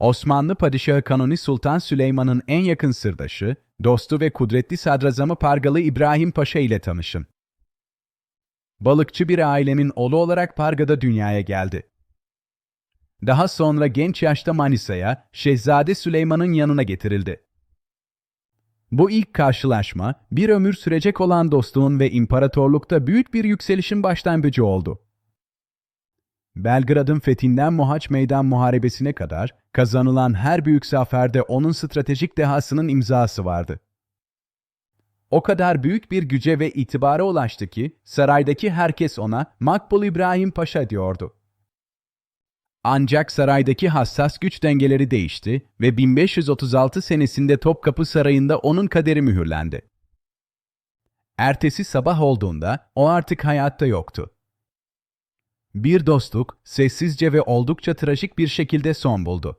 Osmanlı Padişahı Kanuni Sultan Süleyman'ın en yakın sırdaşı, dostu ve kudretli sadrazamı Pargalı İbrahim Paşa ile tanışın. Balıkçı bir ailenin oğlu olarak Parga'da dünyaya geldi. Daha sonra genç yaşta Manisa'ya, Şehzade Süleyman'ın yanına getirildi. Bu ilk karşılaşma, bir ömür sürecek olan dostluğun ve imparatorlukta büyük bir yükselişin başlangıcı oldu. Belgrad'ın fethinden Mohaç Meydan Muharebesi'ne kadar kazanılan her büyük zaferde onun stratejik dehasının imzası vardı. O kadar büyük bir güce ve itibara ulaştı ki saraydaki herkes ona Makbul İbrahim Paşa diyordu. Ancak saraydaki hassas güç dengeleri değişti ve 1536 senesinde Topkapı Sarayı'nda onun kaderi mühürlendi. Ertesi sabah olduğunda o artık hayatta yoktu. Bir dostluk sessizce ve oldukça trajik bir şekilde son buldu.